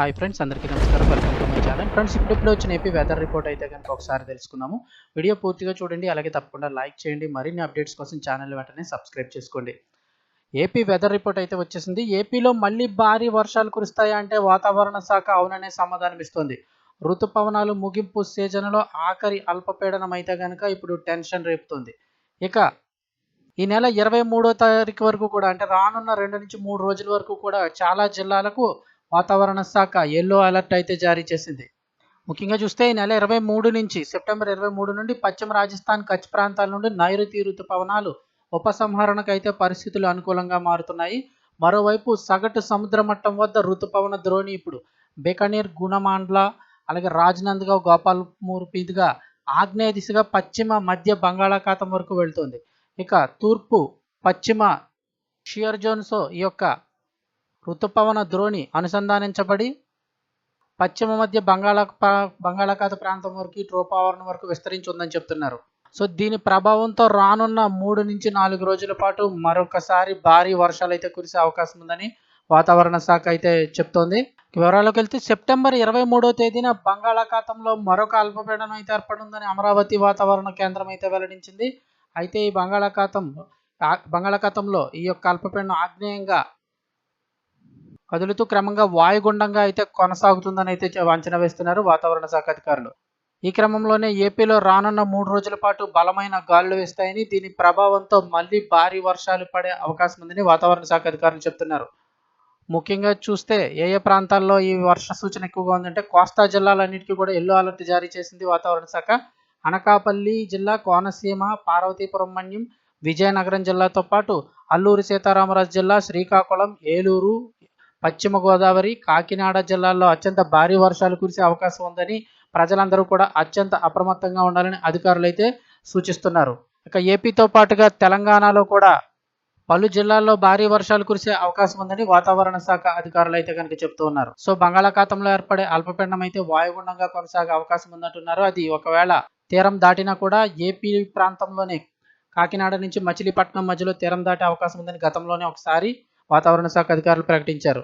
Hi friends అందరికీ నమస్కారం. Welcome to my channel. Friends ఇప్పుడు వచ్చిన ఏపీ వెదర్ రిపోర్ట్ అయితే కనుక ఒకసారి తెలుసుకున్నాము వీడియో పూర్తిగా చూడండి అలాగే తప్పకుండా లైక్ చేయండి. మరిన్ని అప్డేట్స్ కోసం ఛానల్ వెంటనే సబ్స్క్రైబ్ చేసుకోండి. ఏపీ వెదర్ రిపోర్ట్ అయితే వచ్చేసింది. ఏపీలో మళ్ళీ భారీ వర్షాలు కురుస్తాయా అంటే వాతావరణ శాఖ అవుననే సమాధానం ఇస్తుంది. ఋతుపవనాలు ముగింపు సీజన్లో ఆఖరి అల్పపీడనం అయితే కనుక ఇప్పుడు టెన్షన్ రేపుతుంది. ఇక ఈ నెల ఇరవై మూడో తారీఖు వరకు కూడా అంటే రానున్న రెండు నుంచి మూడు రోజుల వరకు కూడా చాలా జిల్లాలకు వాతావరణ శాఖ ఎల్లో అలర్ట్ అయితే జారీ చేసింది. ముఖ్యంగా చూస్తే ఈ నెల ఇరవై మూడు నుంచి సెప్టెంబర్ ఇరవై మూడు నుండి పశ్చిమ రాజస్థాన్ కచ్ ప్రాంతాల నుండి నైరుతి ఋతుపవనాలు ఉపసంహరణకు అయితే పరిస్థితులు అనుకూలంగా మారుతున్నాయి. మరోవైపు సగటు సముద్ర మట్టం వద్ద ఋతుపవన ద్రోణి ఇప్పుడు బెకనీర్ గుణమాండ్ల అలాగే రాజ్నంద్గావ్ గోపాల్పూర్ మీదుగా ఆగ్నేయ దిశగా పశ్చిమ మధ్య బంగాళాఖాతం వరకు వెళ్తుంది. ఇక తూర్పు పశ్చిమ షియర్ జోన్స్ ఈ యొక్క ఋతుపవన ద్రోణి అనుసంధానించబడి పశ్చిమ మధ్య బంగాళా బంగాళాఖాత ప్రాంతం వరకు ట్రోపావరణం వరకు విస్తరించి ఉందని చెప్తున్నారు. సో దీని ప్రభావంతో రానున్న మూడు నుంచి నాలుగు రోజుల పాటు మరొకసారి భారీ వర్షాలు అయితే కురిసే అవకాశం ఉందని వాతావరణ శాఖ అయితే చెప్తోంది. వివరాలకు వెళ్తే సెప్టెంబర్ ఇరవై మూడో తేదీన బంగాళాఖాతంలో మరొక అల్పపీడనం అయితే ఏర్పడుందని అమరావతి వాతావరణ కేంద్రం అయితే వెల్లడించింది. అయితే ఈ బంగాళాఖాతం ఆ- బంగాళాఖాతంలో ఈ యొక్క అల్పపీడనం ఆగ్నేయంగా కదులుతూ క్రమంగా వాయుగుండంగా అయితే కొనసాగుతుందని అయితే అంచనా వేస్తున్నారు వాతావరణ శాఖ అధికారులు. ఈ క్రమంలోనే ఏపీలో రానున్న మూడు రోజుల పాటు బలమైన గాలులు వేస్తాయని దీని ప్రభావంతో మళ్ళీ భారీ వర్షాలు పడే అవకాశం ఉందని వాతావరణ శాఖ అధికారులు చెప్తున్నారు. ముఖ్యంగా చూస్తే ఏ ఏ ప్రాంతాల్లో ఈ వర్ష సూచన ఎక్కువగా ఉందంటే కోస్తా జిల్లాలన్నిటికీ కూడా ఎల్లో అలర్ట్ జారీ చేసింది వాతావరణ శాఖ. అనకాపల్లి జిల్లా కోనసీమ పార్వతీపురం మన్యం విజయనగరం జిల్లాతో పాటు అల్లూరి సీతారామరాజు జిల్లా శ్రీకాకుళం ఏలూరు పశ్చిమ గోదావరి కాకినాడ జిల్లాల్లో అత్యంత భారీ వర్షాలు కురిసే అవకాశం ఉందని ప్రజలందరూ కూడా అత్యంత అప్రమత్తంగా ఉండాలని అధికారులు అయితే సూచిస్తున్నారు. ఇక ఏపీతో పాటుగా తెలంగాణలో కూడా పలు జిల్లాల్లో భారీ వర్షాలు కురిసే అవకాశం ఉందని వాతావరణ శాఖ అధికారులు అయితే కనుక చెప్తూ ఉన్నారు. సో బంగాళాఖాతంలో ఏర్పడే అల్పపీడనం అయితే వాయుగుండంగా కొనసాగే అవకాశం ఉందంటున్నారు. అది ఒకవేళ తీరం దాటినా కూడా ఏపీ ప్రాంతంలోనే కాకినాడ నుంచి మచిలీపట్నం మధ్యలో తీరం దాటే అవకాశం ఉందని గతంలోనే ఒకసారి వాతావరణ శాఖ అధికారులు ప్రకటించారు.